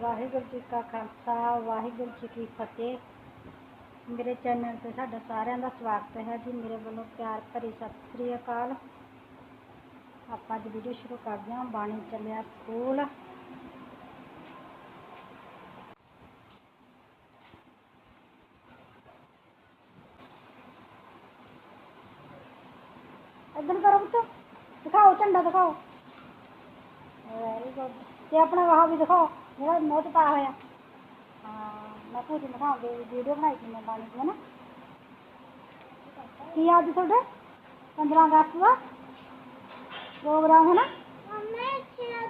ਵਾਹਿਗੁਰੂ ਜੀ ਕਾ ਖਾਲਸਾ, ਵਾਹਿਗੁਰੂ ਜੀ ਕੀ ਫਤਿਹ। ਮੇਰੇ ਚੈਨਲ ਤੇ ਸਾਡਾ ਸਾਰਿਆਂ ਦਾ ਸਵਾਗਤ ਹੈ ਜੀ। ਮੇਰੇ ਵੱਲੋਂ ਪਿਆਰ ਭਰੀ ਸਤਿ ਸ੍ਰੀ ਅਕਾਲ। ਆਪਾਂ ਅੱਜ ਵੀਡੀਓ ਸ਼ੁਰੂ ਕਰਦੇ ਹਾਂ। ਬਾਣੀ ਚੱਲਿਆ ਸਕੂਲ ਇੱਧਰ ਕਰੋ ਪੁੱਤ। ਦਿਖਾਓ ਝੰਡਾ, ਦਿਖਾਓ। ਵੈਰੀ ਗੁੱਡ ਤੇ ਆਪਣਾ ਵਾਹ ਵੀ ਦਿਖਾਓ ਜਿਹੜਾ ਨੋਟ ਪਾਇਆ ਹੋਇਆ। ਹਾਂ ਮੈਂ ਪੂਰੀ ਦਿਖਾਉਂਗੀ ਵੀਡੀਓ ਬਣਾਈ ਸੀ ਮੈਂ ਬਾਣੀ ਦੀ ਨਾ ਕੀ ਅੱਜ ਤੁਹਾਡੇ? 15 ਅਗਸਤ ਦਾ ਪ੍ਰੋਗਰਾਮ ਹੈ ਨਾ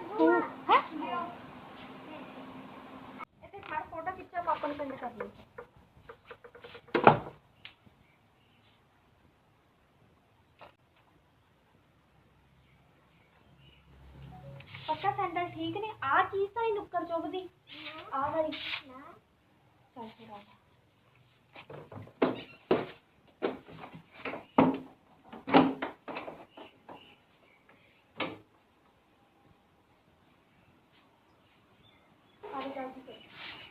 ਸਕੂਲ ਹੈ? ਇੱਥੇ ਖੜ ਫੋਟੋ ਖਿੱਚਾ ਪਾਪਾ ਨੂੰ ਪਿੰਡ ਕਰ ਲਈ ਪੱਕਾ ਸੈਂਡਲ ਠੀਕ ਨੇ? ਆ ਚੀਜ਼ ਤਾਂ ਹੀ ਨੁੱਕਰ ਚੁੱਭਦੀ। ਆ ਵਾਲੀ। ਚੱਲ ਫਿਰ ਆ ਜਾ। ਆ ਜਾ ਜਲਦੀ ਕਰ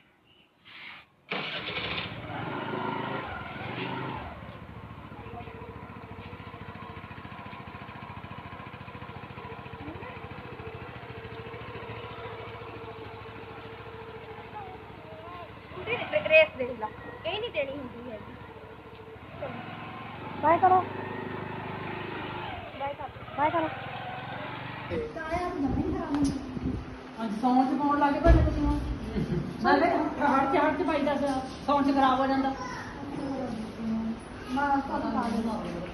ਰੇਸ ਦੇ ਲਾ ਇਹ ਨਹੀਂ ਦੇਣੀ ਹੁੰਦੀ ਹੈਗੀ। ਬਾਏ ਕਰੋ। ਬਾਏ ਕਰ। ਬਾਏ ਕਰੋ। ਅੱਜ ਸੌਣ ਚ ਪਾਉਣ ਲੱਗੇ ਭਾਜੀ ਤੁਸੀਂ ਨਾਲੇ ਹੜ ਚ ਹੜ ਚ ਪਾਈਦਾ ਸੌਣ ਚ ਖਰਾਬ ਹੋ ਜਾਂਦਾ। ਮਾਂ ਕਦੋਂ ਪਾ ਦੇ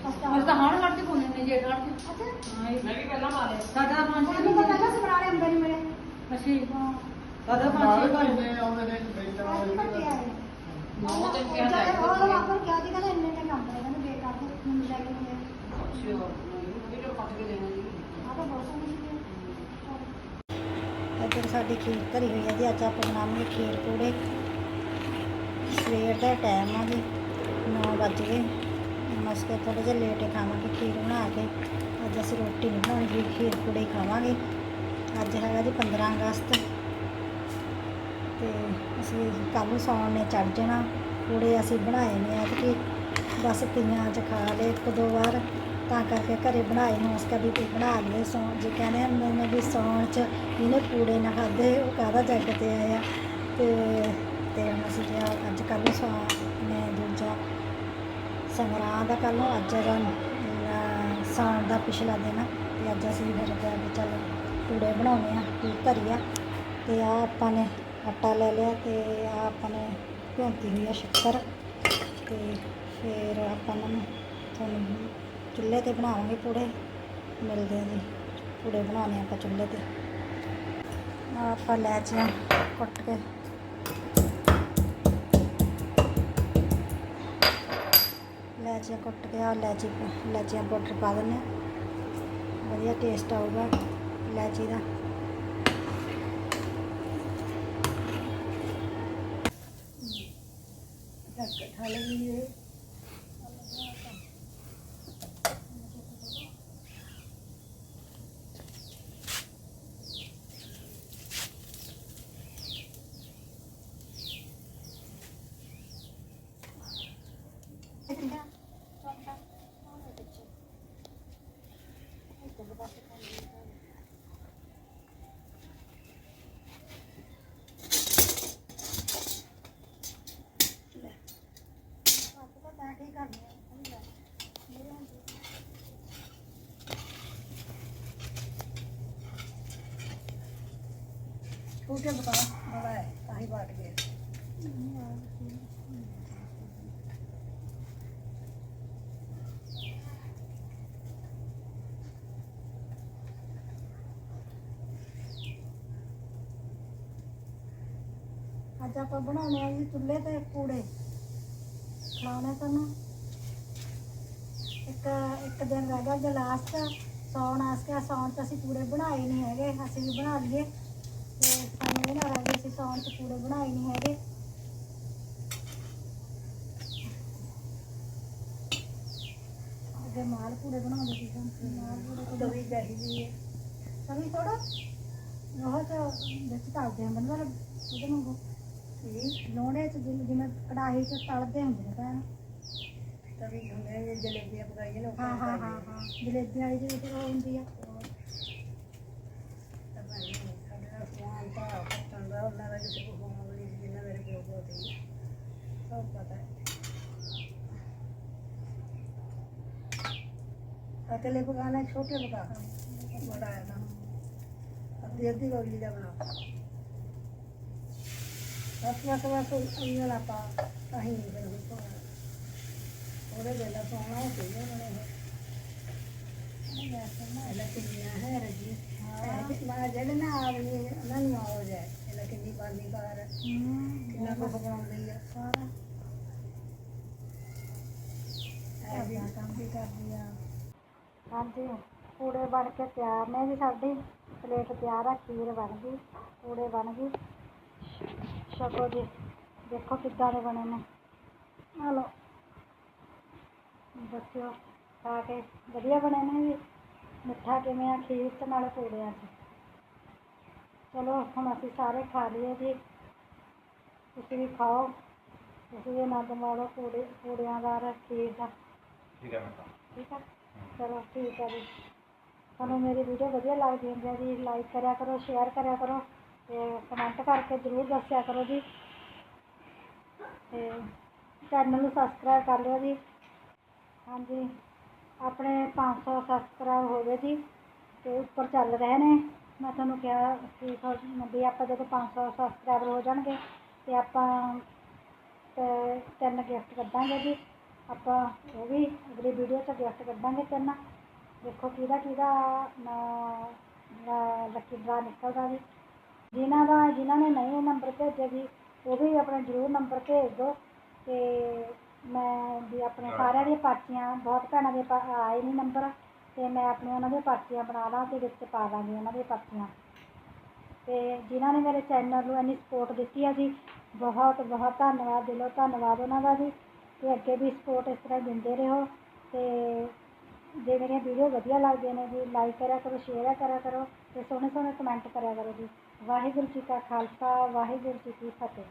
ਅਸੀਂ ਤਾਂ ਹੜ ਹੜ ਚ ਪਾਉਂਦੇ ਨੇ ਜੇ ਹੜ ਚ। ਅੱਛਾ। ਮੈਂ ਵੀ ਪਹਿਲਾਂ ਮਾਰਿਆ ਸਾਡਾ ਪੰਜ ਮੈਨੂੰ ਤਾਂ ਪਹਿਲਾਂ ਸਮਰਾਲੇ ਅੰਦਰ ਹੀ ਅਸੀਂ ਹਾਂ। ਸਾਡਾ ਪੰਜ ਛੇ ਭਾਈ ਅੱਜ ਤੇ ਕਿਹਾ ਹੈ ਉਹ ਕਿਹਾ ਸੀ ਕਹਿੰਦਾ ਇੰਨੇ ਕੰਮ ਬੇਕਾਰ ਤੋਂ ਮੈਨੂੰ ਲੈ ਕੇ ਆ ਤਾਂ ਬਹੁਤ ਸਾਡੀ ਖੀਰ ਧਰੀ ਹੋਈ ਹੈ ਜੀ ਅੱਜ ਆਪਾਂ ਬਣਾਵਾਂਗੇ ਖੀਰ ਪੂੜੇ। ਸਵੇਰ ਦਾ ਟਾਈਮ ਆ ਜੀ 9 ਵੱਜ ਗਏ। ਮਸਕੇ ਥੋੜੇ ਜਿਹਾ ਲੇਟ ਹੀ ਖਾਵਾਂਗੇ ਖੀਰ ਬਣਾ ਕੇ। ਅੱਜ ਅਸੀਂ ਰੋਟੀ ਨਹੀਂ ਬਣਾਉਣੀ ਜੀ ਖੀਰ ਪੂੜੇ ਹੀ ਖਾਵਾਂਗੇ। ਅੱਜ ਹੈਗਾ ਜੀ 15 ਅਗਸਤ। ਤੇ ਅਸੀਂ ਕੱਲ੍ਹ ਨੂੰ ਸੌਣ ਨੇ ਚੜ ਜਾਣਾ। ਪੂੜੇ ਅਸੀਂ ਬਣਾਏ ਨੇ ਐਤਕੀ। ਬਸ ਤੀਆਂ ਚ ਖਾ ਲਏ ਇੱਕ ਦੋ ਵਾਰ। ਤਾਂ ਕਰਕੇ ਘਰੇ ਬਣਾਏ ਨੂੰ, ਉਸ ਵੀ ਬਣਾ ਲਏ ਸੌ ਜੇ ਕਹਿੰਦੇ ਹੁੰਦੇ ਨੇ ਵੀ ਸੌਣ ਚ ਇਹਨੇ ਪੂੜੇ ਨਾ ਖਾਦੇ ਉਹ ਕਾਹਦਾ ਜੱਗ ਤੇ ਆਇਆ ਤੇ ਤੇ ਹੁਣ ਅਸੀਂ ਜੇ ਅੱਜ ਕੱਲ੍ਹ ਨੂੰ ਸੌ ਨੇ ਦੂਜਾ। ਸੰਗਰਾਂਦ ਦਾ ਕੱਲ੍ਹ ਨੂੰ, ਅੱਜ ਦਾ ਸਾਉਣ ਦਾ ਪਿਛਲਾ ਦਿਨ ਆ। ਤੇ ਅੱਜ ਅਸੀਂ ਫਿਰ ਕਿਹਾ ਵੀ ਚੱਲ ਪੂੜੇ ਬਣਾਉਣੇ ਆ ਖੀਰ ਧਰੀ ਆ ਤੇ ਆ ਆਪਾਂ ਨੇ ਆਟਾ ਲੈ ਲਿਆ ਤੇ ਆ ਆਪਾਂ ਨੇ ਭਿਉਂਤੀ ਹੋਈ ਆ ਸ਼ੱਕਰ ਤੇ ਫਿਰ ਆਪਾਂ ਨੂੰ ਤੁਹਾਨੂੰ ਚੁੱਲ੍ਹੇ ਤੇ ਬਣਾਵਾਂਗੇ ਪੂੜੇ। ਮਿਲਦੇ ਆ ਜੀ। ਪੂੜੇ ਬਣਾਉਣੇ ਆਪਾਂ ਚੁੱਲ੍ਹੇ ਤੇ। ਆਹ ਆਪਾਂ ਲੈਚੀਆਂ ਕੁੱਟ ਕੇ। ਲੈਚੀਆਂ ਕੁੱਟ ਕੇ ਆ ਲੈਚੀ ਲੈਚੀਆਂ ਪਾਊਡਰ ਪਾ ਦਿੰਦੇ ਹਾਂ। ਵਧੀਆ ਟੇਸਟ ਆਊਗਾ ਲੈਚੀ ਦਾ। ਖਾ ਲਈ छोटे बताओ बड़ा है ताही बांट गया ਅੱਜ ਆਪਾਂ ਬਣਾਉਣੇ ਆ ਜੀ ਚੁੱਲ੍ਹੇ ਤੇ ਪੂੜੇ ਖਾਣੇ ਤੁਹਾਨੂੰ ਇੱਕ ਇੱਕ ਦਿਨ ਰਹਿ ਗਿਆ ਜੇ ਲਾਸਟ ਸੌਣ ਆਸਕੇ ਸੌਣ ਚ ਅਸੀਂ ਪੂੜੇ ਬਣਾਏ ਨਹੀਂ ਹੈਗੇ ਅਸੀਂ ਵੀ ਬਣਾ ਲਈਏ ਤੇ ਸਾਨੂੰ ਇਹ ਨਾ ਰਹਿ ਗਏ ਅਸੀਂ ਸੌਣ ਚ ਪੂੜੇ ਬਣਾਏ ਨਹੀਂ ਹੈਗੇ। ਅੱਗੇ ਮਾਲ ਪੂੜੇ ਬਣਾਉਂਦੇ ਸੀ ਸਾਨੂੰ ਮਾਲ ਪੂੜੇ ਤਵੀ ਚਾਹੀਦੀ ਹੈ ਤਵੀ ਥੋੜਾ ਉਹ ਤਾਂ ਵਿੱਚ ਤਲਦੇ ਹੁੰਦੇ ਨੇ ਉਹਦੇ ਵਾਂਗੂ। ਲੋਹੜੇ ਚ ਜਿਵੇਂ ਜਿਵੇਂ ਕੜਾਹੀ ਚ ਤਲਦੇ ਹੁੰਦੇ ਨੇ ਭੈਣ। ਤਵੀ ਹੁੰਦੇ ਨੇ ਜਲੇਬੀਆਂ ਪਕਾਈਆਂ ਨੇ ਹਾਂ ਹਾਂ ਹਾਂ ਹਾਂ। ਜਲੇਬੀ ਵਾਲੀ ਜਿਹੜੀ ਤੇ ਉਹ ਹੁੰਦੀ ਆ ਸਾਡੇ ਨਾਲ ਸਮਾਨ ਤਾਂ ਪੱਟਣ ਦਾ ਉਹਨਾਂ ਦਾ ਕਿਸੇ ਕੋ ਹੋਣ ਵਾਲੀ ਸੀ ਜਿੰਨਾ ਮੇਰੇ ਕੋਲ ਕੋਲ ਸੀ ਸਭ ਪਤਾ ਹੈ ਅਕਲੇ ਪਕਾਣਾ ਛੋਟੇ ਪਕਾ ਬੜਾ ਹੈ ਨਾ ਅੱਧੀ ਅੱਧੀ ਗੋਲੀ ਦਾ ਬਣਾ ਬਸ ਬਸ ਬਸ ਇਹ ਵਾਲਾ ਪਾ ਕਹੀਂ ਨਹੀਂ ਬੰਦੀ ਪਾਉਣਾ ਉਹਦੇ ਵੇਲਾ ਪਾਉਣਾ ਉਹ ਸਹੀ ਉਹਨਾਂ ਨੇ ਇਹਦਾ ਕਿੰਨੀਆਂ ਹੈ ਰਜੀ ਹੈ ਕਿ ਮਾ ਜਿਹੜੇ ਨਾ ਆਵੀ ਉਹਨਾਂ ਨੂੰ ਆਉ ਜਾਏ ਇਹਦਾ ਕਿੰਨੀ ਬਾਨੀ ਕਾਰ ਹੈ ਹੂੰ ਕਿੰਨਾ ਕੁ ਬਣਾਉਂਦੀ ਆ ਸਾਰਾ ਹੈ ਵੀ ਆਪਣਾ ਕੰਮ ਵੀ ਕਰਦੀ ਆ ਹਾਂਜੀ, ਪੂੜੇ ਬਣ ਕੇ ਤਿਆਰ ਨੇ ਜੀ ਸਾਡੀ। ਪਲੇਟ ਤਿਆਰ ਆ, ਖੀਰ ਬਣ ਗਈ, ਪੂੜੇ ਬਣ ਗਏ। ਛਕੋ ਜੀ, ਦੇਖੋ ਕਿੱਦਾਂ ਦੇ ਬਣੇ ਨੇ। ਆ ਲਓ। ਦੱਸਿਓ ਖਾ ਕੇ ਵਧੀਆ ਬਣੇ ਨੇ ਜੀ। ਮਿੱਠਾ ਕਿਵੇਂ ਆ, ਖੀਰ ਤੇ ਨਾਲੇ ਪੂੜਿਆਂ 'ਚ। ਚਲੋ, ਹੁਣ ਅਸੀਂ ਸਾਰੇ ਖਾ ਲਈਏ ਜੀ। ਤੁਸੀਂ ਵੀ ਖਾਓ। ਤੁਸੀਂ ਵੀ ਆਨੰਦ ਮਾਣੋ ਪੂੜੇ, ਪੂੜਿਆਂ ਦਾ ਔਰ ਖੀਰ ਦਾ। ਠੀਕ ਹੈ, ਮੈਂ ਠੀਕ ਆ? ਚਲੋ ਠੀਕ ਆ ਜੀ। ਤੁਹਾਨੂੰ ਮੇਰੀ ਵੀਡੀਓ ਵਧੀਆ ਲੱਗਦੀ ਹੁੰਦੀ ਹੈ ਜੀ ਲਾਈਕ ਕਰਿਆ ਕਰੋ ਸ਼ੇਅਰ ਕਰਿਆ ਕਰੋ ਤੇ ਕਮੈਂਟ ਕਰਕੇ ਜ਼ਰੂਰ ਦੱਸਿਆ ਕਰੋ ਜੀ। ਤੇ ਚੈਨਲ ਨੂੰ ਸਬਸਕ੍ਰਾਈਬ ਕਰ ਲਿਓ ਜੀ। ਹਾਂਜੀ, ਆਪਣੇ 500 ਸਬਸਕ੍ਰਾਈਬ ਹੋ ਗਏ ਜੀ ਤੇ ਉੱਪਰ ਚੱਲ ਰਹੇ ਨੇ। ਮੈਂ ਤੁਹਾਨੂੰ ਕਿਹਾ ਕਿ ਤੁਹਾਨੂੰ ਵੀ ਆਪਾਂ ਜਦੋਂ 500 ਸਬਸਕ੍ਰਾਈਬਰ ਹੋ ਜਾਣਗੇ ਤੇ ਆਪਾਂ, ਤੇ ਤਿੰਨ ਗਿਫਟ ਕੱਢਾਂਗੇ ਜੀ। ਆਪਾਂ ਉਹ ਵੀ ਅਗਲੀ ਵੀਡੀਓ 'ਚ ਗਿਫਟ ਕੱਢਾਂਗੇ ਤਿੰਨ ਦੇਖੋ ਕਿਹਦਾ ਕਿਹਦਾ ਲੱਕੀ ਡਰਾ ਨਿਕਲਦਾ ਜੀ ਜਿਨ੍ਹਾਂ ਦਾ ਜਿਨ੍ਹਾਂ ਨੇ ਨਹੀਂ ਨੰਬਰ ਭੇਜੇ ਜੀ ਉਹ ਵੀ ਆਪਣਾ ਜ਼ਰੂਰ ਨੰਬਰ ਭੇਜ ਦਿਓ ਤੇ ਮੈਂ ਵੀ ਆਪਣੇ ਸਾਰਿਆਂ ਦੀਆਂ ਪਰਚੀਆਂ ਬਹੁਤ ਭੈਣਾਂ ਦੇ ਆਏ ਨਹੀਂ ਨੰਬਰ ਤੇ ਮੈਂ ਆਪਣੇ ਉਹਨਾਂ ਦੀਆਂ ਪਰਚੀਆਂ ਬਣਾ ਲਾਂ ਤੇ ਵਿੱਚ ਪਾ ਦਾਂਗੀ ਉਹਨਾਂ ਦੀਆਂ ਪਰਚੀਆਂ। ਤੇ ਜਿਨ੍ਹਾਂ ਨੇ ਮੇਰੇ ਚੈਨਲ ਨੂੰ ਇੰਨੀ ਸਪੋਰਟ ਦਿੱਤੀ ਹੈ ਜੀ ਬਹੁਤ ਬਹੁਤ ਧੰਨਵਾਦ ਦਿਲੋਂ ਧੰਨਵਾਦ ਉਹਨਾਂ ਦਾ ਜੀ। ਅਤੇ ਅੱਗੇ ਵੀ ਸਪੋਰਟ ਇਸ ਤਰ੍ਹਾਂ ਦਿੰਦੇ ਰਹੋ ਅਤੇ ਜੇ ਮੇਰੀਆਂ ਵੀਡੀਓ ਵਧੀਆ ਲੱਗਦੀਆਂ ਨੇ ਜੀ ਲਾਈਕ ਕਰਿਆ ਕਰੋ ਸ਼ੇਅਰ ਕਰਿਆ ਕਰੋ ਅਤੇ ਸੋਹਣੇ ਸੋਹਣੇ ਕਮੈਂਟ ਕਰਿਆ ਕਰੋ ਜੀ। ਵਾਹਿਗੁਰੂ ਜੀ ਕਾ ਖਾਲਸਾ, ਵਾਹਿਗੁਰੂ ਜੀ ਕੀ ਫਤਿਹ।